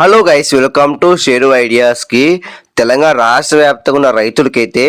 Hello guys welcome to Sheru ఐడియాస్కి Telangana రాష్ట్ర వ్యాప్తంగా ఉన్న రైతులకైతే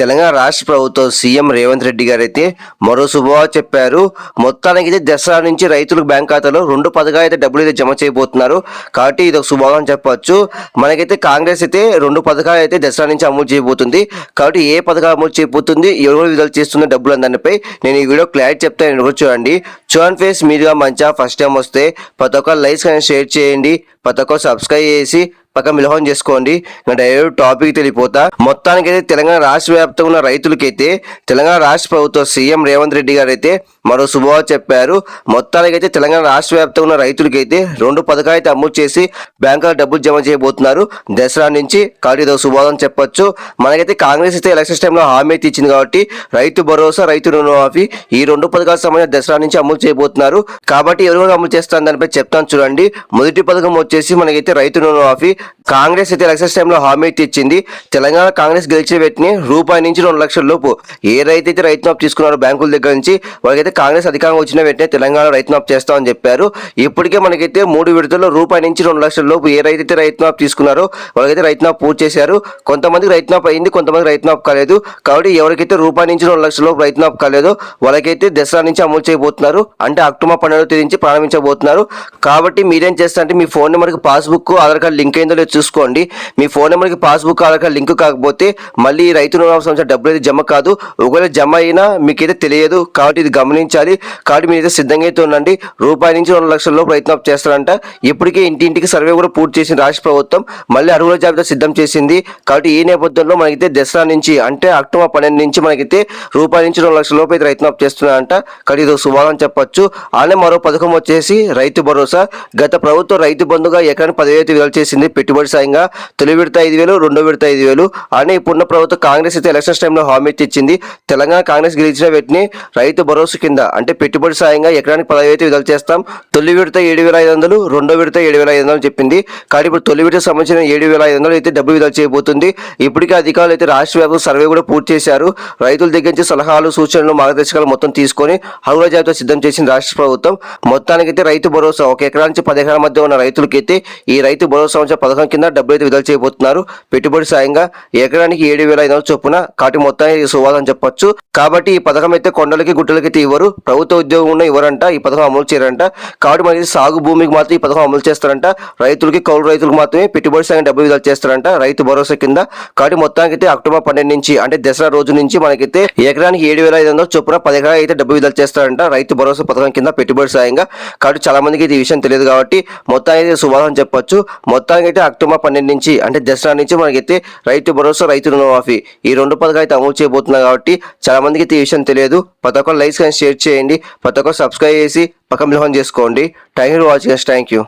తెలంగాణ రాష్ట్ర ప్రభుత్వం సీఎం రేవంత్ రెడ్డి గారు అయితే మరో శుభవార్త చెప్పారు. మొత్తానికి అయితే దసరా నుంచి రైతులకు బ్యాంక్ ఖాతాలో రెండు పథకాలు అయితే డబ్బులు అయితే జమ చేయబోతున్నారు. కాబట్టి ఇది ఒక శుభవార్త అని చెప్పొచ్చు. మనకైతే కాంగ్రెస్ అయితే రెండు పథకాలు అయితే దసరా నుంచి అమలు చేయబోతుంది. కాబట్టి ఏ పథకాలు అమలు చేయబోతుంది ఎవరు విడుదల చేస్తున్న డబ్బులు దానిపై నేను ఈ వీడియో క్లారిటీ చెప్తాను. నేను చూడండి. చూడండి ఫేస్ మీరుగా మంచిగా ఫస్ట్ టైం వస్తే ప్రతి ఒక్క లైక్స్ కానీ షేర్ చేయండి. ప్రతి సబ్స్క్రైబ్ చేసి పక్క మిలహం చేసుకోండి. ఇంకా డైరెక్ట్ టాపిక్ తెలియపోతా మొత్తానికి అయితే తెలంగాణ రాష్ట్ర వ్యాప్తంగా ఉన్న రైతులకైతే తెలంగాణ రాష్ట్ర ప్రభుత్వం సీఎం రేవంత్ రెడ్డి గారు అయితే మరో శుభవార్త చెప్పారు. మొత్తానికి అయితే తెలంగాణ రాష్ట్ర వ్యాప్తంగా ఉన్న రైతులకైతే రెండు పథకాలు అయితే అమలు చేసి బ్యాంకులో డబ్బులు జమ చేయబోతున్నారు. దసరా నుంచి కాబట్టి ఇదో శుభవాదం చెప్పొచ్చు. మనకైతే కాంగ్రెస్ అయితే ఎలక్షన్ టైంలో హామీ అయితే ఇచ్చింది కాబట్టి రైతు భరోసా రైతు రుణమాఫీ ఈ రెండు పథకాల సంబంధించిన దసరా నుంచి అమలు చేయబోతున్నారు. కాబట్టి ఎవరు అమలు చేస్తాను దానిపై చెప్తాను చూడండి. మొదటి పథకం వచ్చేసి మనకైతే రైతు రుణమాఫీ కాంగ్రెస్ అయితే ఎలక్షన్స్ టైంలో హామీ అయితే ఇచ్చింది. తెలంగాణ కాంగ్రెస్ గెలిచిన వ్యక్తిని రూపాయి నుంచి రెండు లక్షల లోపు. ఏ రైతు అయితే రైతు మాఫ్ తీసుకున్నారో బ్యాంకుల దగ్గర నుంచి వాళ్ళకైతే కాంగ్రెస్ అధికారం వచ్చిన వెంటనే తెలంగాణ రైతు మాఫ్ చేస్తామని చెప్పారు. ఇప్పటికే మనకైతే మూడు విడతల్లో రూపాయి నుంచి రెండు లక్షల లోపు ఏ రైతు అయితే రైతు మాఫ్ తీసుకున్నారో వాళ్ళకైతే రైతు మాఫ్ పూర్తి చేశారు. కొంతమందికి రైతు మాఫ్ అయింది కొంతమంది రైతు మాఫ్ కాలేదు. కాబట్టి ఎవరికైతే రూపాయి నుంచి రెండు లక్షల లోపు రైతు మాఫ్ కాలేదో వాళ్ళకైతే దసరా నుంచి అమలు చేయబోతున్నారు. అంటే అక్టోబర్ పన్నెండవ తేదీ నుంచి ప్రారంభించబోతున్నారు. కాబట్టి మీరేం చేస్తారంటే మీ ఫోన్ నెంబర్కి పాస్బుక్ ఆధార్ కార్డు లింక్ అయిందో లేదో చూసుకోండి. మీ ఫోన్ నెంబర్కి పాస్బుక్ ఆధార్ కార్డు లింక్ కాకపోతే మళ్ళీ ఈ రైతు రుణమాఫీ సంబంధించిన డబ్బులు అయితే జమ కాదు. ఒకవేళ జమ అయినా మీకైతే తెలియదు. కాబట్టి ఇది గమనించాలి. కాబట్టి మీరైతే సిద్ధంగా అయితే ఉండండి. రూపాయి నుంచి రెండు లక్షల లోపు రైతు చేస్తారంట. ఇప్పటికే ఇంటింటికి సర్వే కూడా పూర్తి చేసింది రాష్ట్ర ప్రభుత్వం. మళ్ళీ అడుగుల జాబితా సిద్ధం చేసింది. కాబట్టి ఈ నేపథ్యంలో మనకైతే దసరా నుంచి అంటే అక్టోబర్ పన్నెండు నుంచి మనకైతే రూపాయి నుంచి రెండు లక్షల లోపు అయితే రైతు చేస్తున్నారంట. కాబట్టి ఇది శుభాలని చెప్పొచ్చు. అలానే మరో పథకం వచ్చేసి రైతు భరోసా. గత ప్రభుత్వం రైతు బంధుగా ఎకరానికి పదివేలు విడుదల చేసింది. పెట్టుబడి సాయంగా తొలి విడత ఐదు వేలు రెండో విడత ఐదు వేలు. అని ఇప్పుడున్న ప్రభుత్వం కాంగ్రెస్ అయితే ఎలక్షన్స్ టైంలో హామీ ఇచ్చింది. తెలంగాణ కాంగ్రెస్ గెలిచిన వెట్ని రైతు భరోసా కింద అంటే పెట్టుబడి సాయంగా ఎకరానికి పదవి అయితే విడుదల చేస్తాం. తొలి విడత ఏడు వేల ఐదు వందలు రెండో విడత ఏడు వేల ఐదు వందలు చెప్పింది. కానీ ఇప్పుడు తొలి విడత సంబంధించిన ఏడు వేల ఐదు వందలు అయితే డబ్బు విడుదల చేయబోతుంది. ఇప్పటికే అధికారులు అయితే రాష్ట్ర వ్యాప్తంగా సర్వే కూడా పూర్తి చేశారు. రైతుల దగ్గర నుంచి సలహాలు సూచనలు మార్గదర్శకాలు మొత్తం తీసుకొని హౌల జాబితా సిద్ధం చేసిన రాష్ట్ర ప్రభుత్వం. మొత్తానికైతే రైతు భరోసా ఒక ఎకరా నుంచి పది ఎకరాల మధ్య ఉన్న రైతులకి అయితే ఈ రైతు భరోసా సంవత్సరం పథకం కింద డబ్బులు అయితే విడుదల చేయబోతున్నారు. పెట్టుబడి సాయంగా ఎకరానికి ఏడు వేల ఐదు వందల చొప్పున కాటి మొత్తాన్ని సువాదం చెప్పొచ్చు. కాబట్టి ఈ పథకం అయితే కొండలకి గుట్టలకి అయితే ఇవ్వరు. ప్రభుత్వ ఉద్యోగం ఉన్న ఇవ్వరంట ఈ పథకం అమలు చేయరంట. కాబట్టి మనకి సాగు భూమికి మాత్రం ఈ పథకం అమలు చేస్తారంట. రైతులకి కౌలు రైతులకు మాత్రమే పెట్టుబడి సాయం డబ్బులు విడుదల చేస్తారంట రైతు భరోసా కింద. కాబట్టి మొత్తానికి అయితే అక్టోబర్ పన్నెండు నుంచి అంటే దసరా రోజు నుంచి మనకైతే ఎకరానికి ఏడు వేల ఐదు వందల చొప్పున పది ఎకరాలు అయితే డబ్బు విడుదల చేస్తారంట రైతు భరోసా పథకం కింద పెట్టుబడి సాయంగా. కాబట్టి చాలా మందికి ఇది ఈ విషయం తెలియదు కాబట్టి మొత్తానికి అయితే చెప్పొచ్చు. మొత్తానికి అయితే అక్టోబర్ పన్నెండు నుంచి అంటే దసరా నుంచి మనకైతే రైతు భరోసా రైతు రుణమాఫీ ఈ రెండు పథకాలు అయితే అమలు చేయబోతున్నారు కాబట్టి చాలా మందికి అయితే ఈ విషయం తెలియదు. ప్రతి ఒక్కరు లైక్స్ కానీ షేర్ చేయండి. ప్రతి ఒక్కరు సబ్స్క్రైబ్ చేసి పక్కన మిలహం చేసుకోండి. Thank you watching thank you.